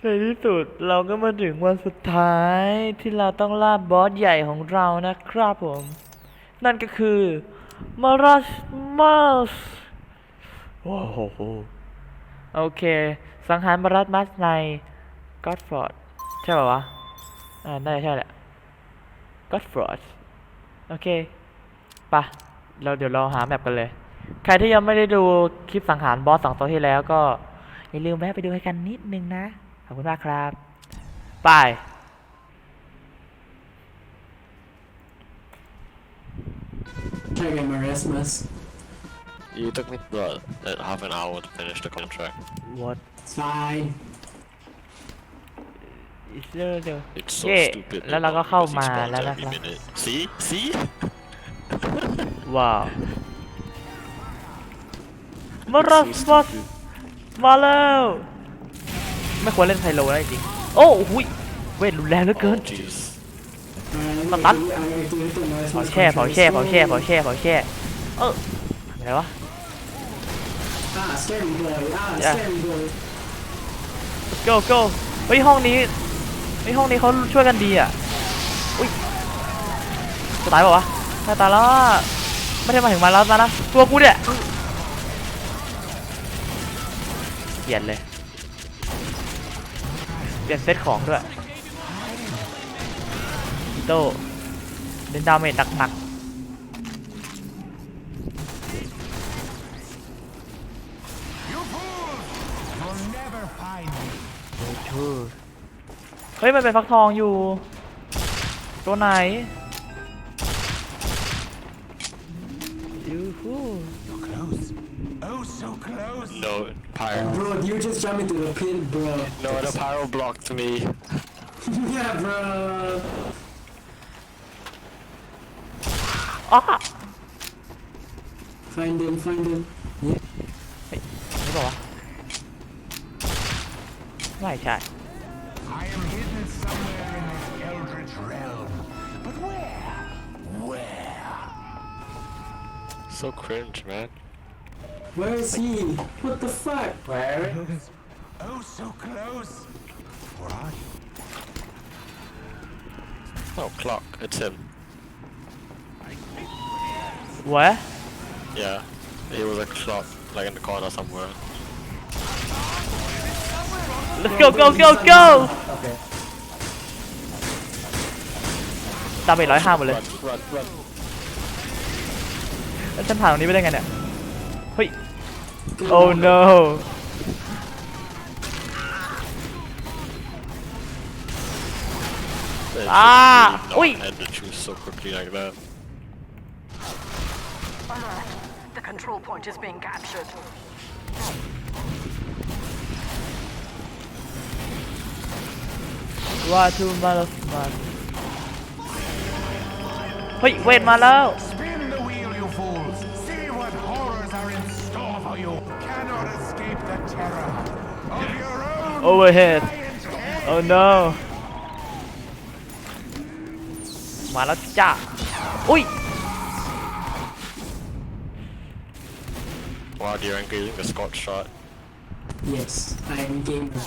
ในที่สุดเราก็มาถึงวันสุดท้ายที่เราต้องล่าบอสใหญ่ของเรานะครับผม นั่นก็คือมารัสมัสว้าวโอเค สังหารมารัสมัสในก็อดฟอร์ดใช่ป่าวะ อ่าน่าจะใช่แหละก็อดฟอร์ดโอเคปะเราเดี๋ยวเราหาแมปกันเลย ใครที่ยังไม่ได้ดูคลิปสังหารบอสสองตัวที่แล้วก็ อย่าลืมแวะไปดูให้กันนิดนึงนะ ขอบคุณมากครับบาย Try again, Erasmus. You took me what, uh, half an hour to finish the contract. what It's fine. is there the It's so เย่ stupid. แล้วเราก็เข้า because he มา spawns แล้วนะ every ครับ minute. See? See? ว้าวมารัสมัส มาแล้วไม่ควรเล่นไพโลแล้จริงโอ้หุยเวทรุนแรงเหลือเกิน Oh, jeez. Alright, Tắt tắt. I activated the เผาแช่เผาแช่เผาแช่เผาแช่เผาแช่เอออะไรวะ Ah, scary boy. Ah, Yeah. scary boy. go go เฮ้ยห้องนี้เฮ้ยห้องนี้เขาช่วยกันดีอะอุ้ยจะตายเปล่าวะถ้าตายแล้วอะไม่ได้มาถึงมาแล้วมานะตัวกูเนี่ย ลี่ยนเลย เปลี่ยนเซตของด้วยอีโต้เล่นดาเมจหนัก You'll never find me. ๆชื่อเฮ้ย มันเป็นฟักทองอยู่ ตัวไหนยูฮู So close. Oh, so close. No, pyro. Bro, you just jumped into the pit, bro. No, the pyro blocked me. yeah, bro. อ้า Find him, find him. นี่บอกว่าวะไม่ใช่ I am hidden somewhere in this eldritch realm. But where? Where? So cringe, man. Where is he? What the fuck? Where? Oh, so close. Where are you? Oh, clock. It's him. Where Yeah. He was a clock, like in the corner somewhere. let's go go go go Okay. ดาเมจร้อยห้าหมดเลย Run, run, run. แล้วฉันผ่านตรงนี้ไปได้ไงเนี่ย เฮ้ย oh no They Ah, should really oi. not end the truth so quickly like that. Alert. The control point is being captured. ว่าทูมาลมาเฮ้ยเวทมาแล้ว horrors are in store for you. Cannot escape the terror of your own overhead giant oh no มาแล้วจ้า อุ้ย Wow, you're engaging the Scott shot. Yes, I am gamer.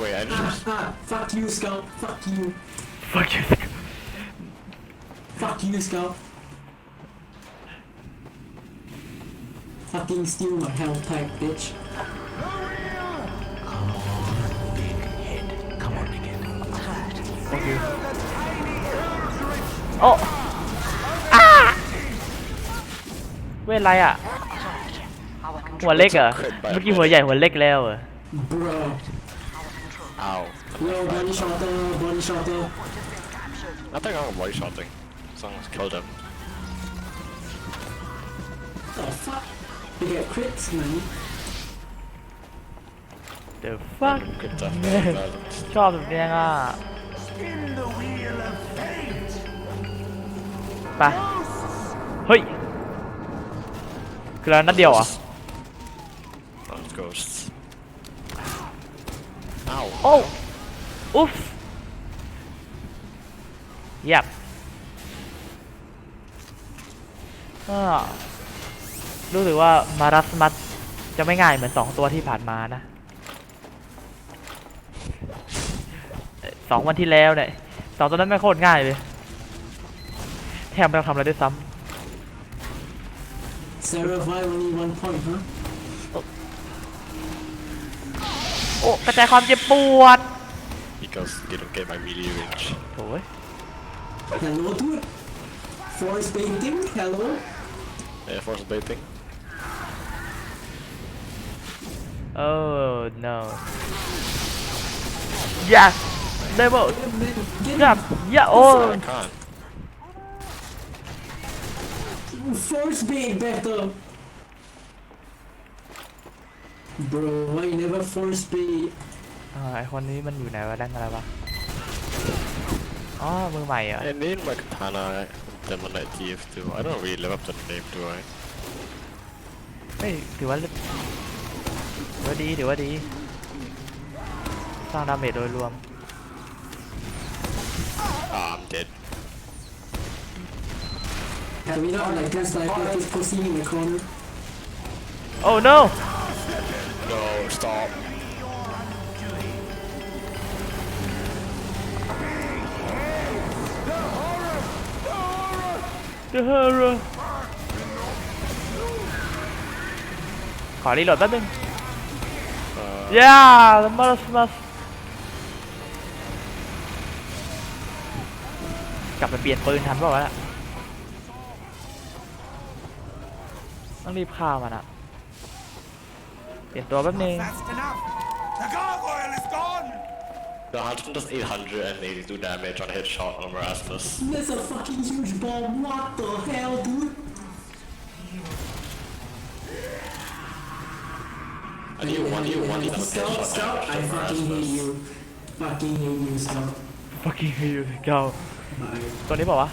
Wait, I Ah, just. ah, fuck you, Scout. Fuck you. fuck you Fuck you, Scout. Fucking steal my health pack, bitch. fuck you โอ้อ้าเวทอะไรอ่ะ Our หัว control เล็กเหรอ เมื่อกี้หัวใหญ่หัวเล็กแล้วเหรอ Bro. Ow. Yo, body shotter, body shotter. Nothing wrong with body shotting. Someone's killed him. The fuck? They get crits, man. the fuck Good death violence. ชอบแบบเนี้ยอ่ะ Spin the wheel of fate. ไป เฮ้ย คือแล้วนัดเดียวเหรอ่ะ Oh, it's ghosts. Ow. โอ้อุ๊ฟเยียบอ่า รู้สึกว่ามารัสมัสจะไม่ง่ายเหมือนสองตัวที่ผ่านมานะเอ่อสองวันที่แล้วเนี่ยสองตัวนั้นไม่งโคตรง่ายเลย แทบไม่ต้องทำอะไรด้วยซ้ Sarah Vi only one point, huh? ำโอ้กระจายความเจ็บปวด Because they don't get my melee range. โถ่ย Hello, dude. Force painting. Hello. Air Force baiting. Oh no Yes Level Get Yeah Yeah Oh I can't. force bait better. Bro, why you never force bait? อ่าไอคนนี้มันอยู่ไหนวะดังอะไรวะ อ๋อ มือใหม่เหรอ I need my katana Demonite TF2. I don't really live up to the name, do I? เฮ้ยถือว่า ถือว่าดีถือว่าดี สร้างดาเมจโดยรวม Ah, I'm dead. Can we not like this like this pussy in the corner? Oh no No, stop. The horror ขอรีโหลดแป๊บนึง Uh, Yeah the m a r s m a s กลับไปเปลี่ยนปืนทันเปล่าวะน่ะต้องรีบฆ่ามันอะเปลี่ยนตัวแป๊บนึง That's enough. The gargoyle is gone. the Hunter does 882 damage on a headshot on Erasmus. That's a fucking huge bomb. What the hell, dude? I need one, you one, you Stop, headshot stop. damage I on fucking hate Erasmus. you. Fucking hate you, stop. fucking you เก่า Bye. ตัวนี้เปล่าวะ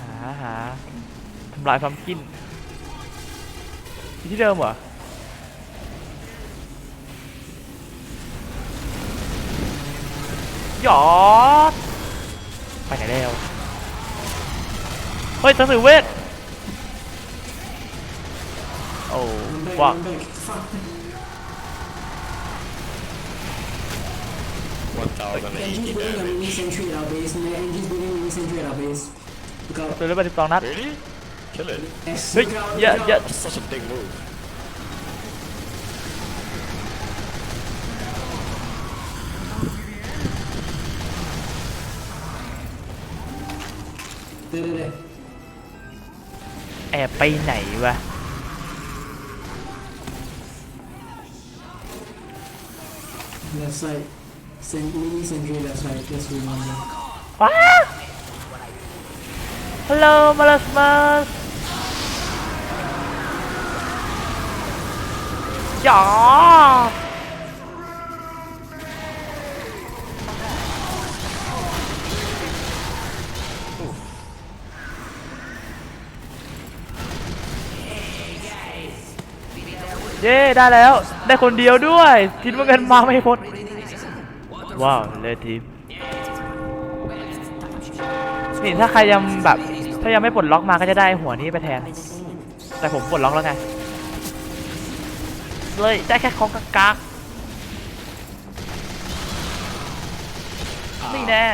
หาหาทำลายพัมกินอยู่ที่เดิมเหรอ หยอด ไปไหนแล้ว เฮ้ยหนังสือเวทโอ้ I'm back, ว่า I'm back. Fuck. Angie's 1080 building a mini damage. sentry at our base. Man, Angie's building a mini sentry at our base. Look out. ตัวเลือดไปสิบสองนัด Really? Kill it. Yes, เฮ้ย look out, อย่า look อย่า out. That's such a big move. There, there, there. แอบไปไหนวะ Left side. Cent- mini sentry left side. Just remember. ว้าฮัลโหลมาลัสมาสจ๋า เย้ได้แล้ว ได้คนเดียวด้วยคิดว่าเงินมาไม่พ้นว้าวเลยทีมนี่ถ้าใครยังแบบ ถ้ายังไม่ปลดล็อกมาก็จะได้หัวนี้ไปแทน แต่ผมปลดล็อกแล้วไง เลยได้แค่ของกักกนี่แน่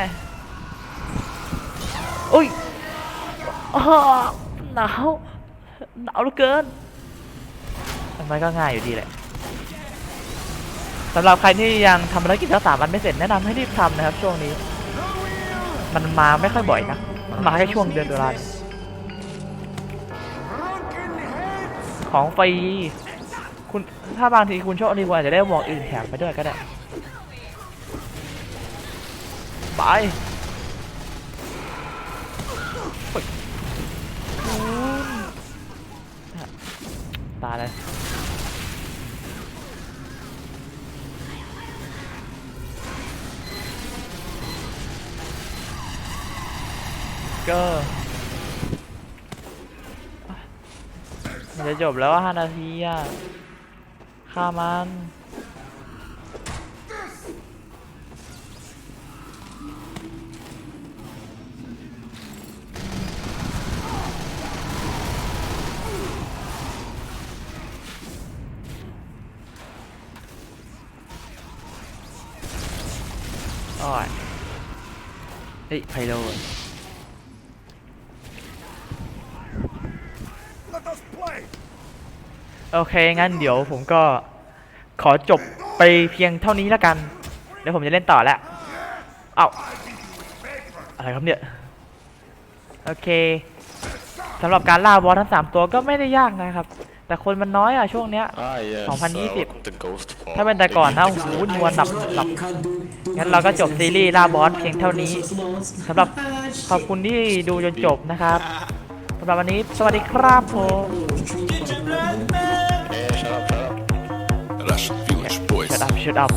อุ้ยอหนาวหนาวเหลือเกิน มันก็ง่ายอยู่ดีแหละสำหรับใครที่ยังทำภารกิจทั้งสามวันไม่เสร็จแนะนำให้รีบทำนะครับ ช่วงนี้ มันมาไม่ค่อยบ่อยนะมันมาแค่ช่วงเดือนตุลาของฟรีคุณถ้าบางทีคุณโชคดีกว่าจะได้หมวกอื่นแถมไปด้วยก็ได้ ไปเฮ้ยตาเลยก็มันจะจบแล้วว่าห้านาทีอะฆ่ามัน ฮ้ยไพโล Let us play. โอเค งั้นเดี๋ยวผมก็ขอจบไปเพียงเท่านี้แล้วกัน เดี๋ยวผมจะเล่นต่อแล้วเอ้าอะไรครับเนี่ย โอเคสำหรับการล่าบอสทั้ง 3 ตัวก็ไม่ได้ยากนะครับ แต่คนมันน้อยอะช่วงเนี้ย Ah, yes. 2020 Uh, welcome to Ghost Fall. ถ้าเป็นแต่ก่อนนะโอ้โหนัวหนับหนับ You can't do too งั้นเราก็จบซีรีส์ล่าบอสเพียงเท่านี้ much. สำหรับขอบคุณที่ดูจนจบนะครับสำหรับวันนี้สวัสดีครับผม Hey, shut up, shut up.